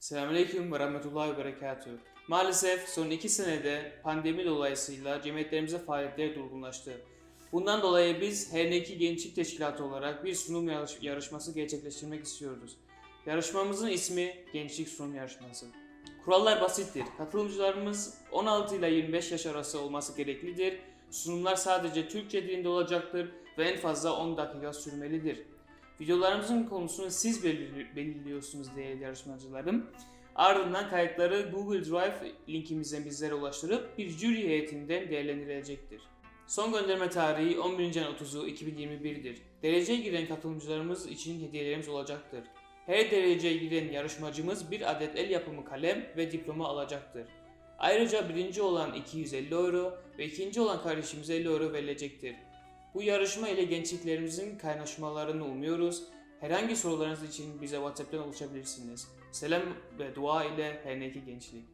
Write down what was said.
Selamünaleyküm ve rahmetullahi ve berekatühü. Maalesef son iki senede pandemi dolayısıyla cemiyetlerimize faaliyetleri durgunlaştı. Bundan dolayı biz her iki gençlik teşkilatı olarak bir sunum yarış- yarışması gerçekleştirmek istiyoruz. Yarışmamızın ismi Gençlik Sunum Yarışması. Kurallar basittir. Katılımcılarımız 16 ile 25 yaş arası olması gereklidir. Sunumlar sadece Türkçe dilinde olacaktır ve en fazla 10 dakika sürmelidir. Videolarımızın konusunu siz belir- belirliyorsunuz değerli yarışmacılarım. Ardından kayıtları Google Drive linkimizden bizlere ulaştırıp bir jüri heyetinden değerlendirilecektir. Son gönderme tarihi 11. ayın 30'u 2021'dir. Dereceye giren katılımcılarımız için hediyelerimiz olacaktır. Her dereceye giren yarışmacımız bir adet el yapımı kalem ve diploma alacaktır. Ayrıca birinci olan 250 euro ve ikinci olan kardeşimize 50 euro verilecektir. Bu yarışma ile gençliklerimizin kaynaşmalarını umuyoruz. Herhangi sorularınız için bize WhatsApp'tan ulaşabilirsiniz. Selam ve dua ile her iki gençlik.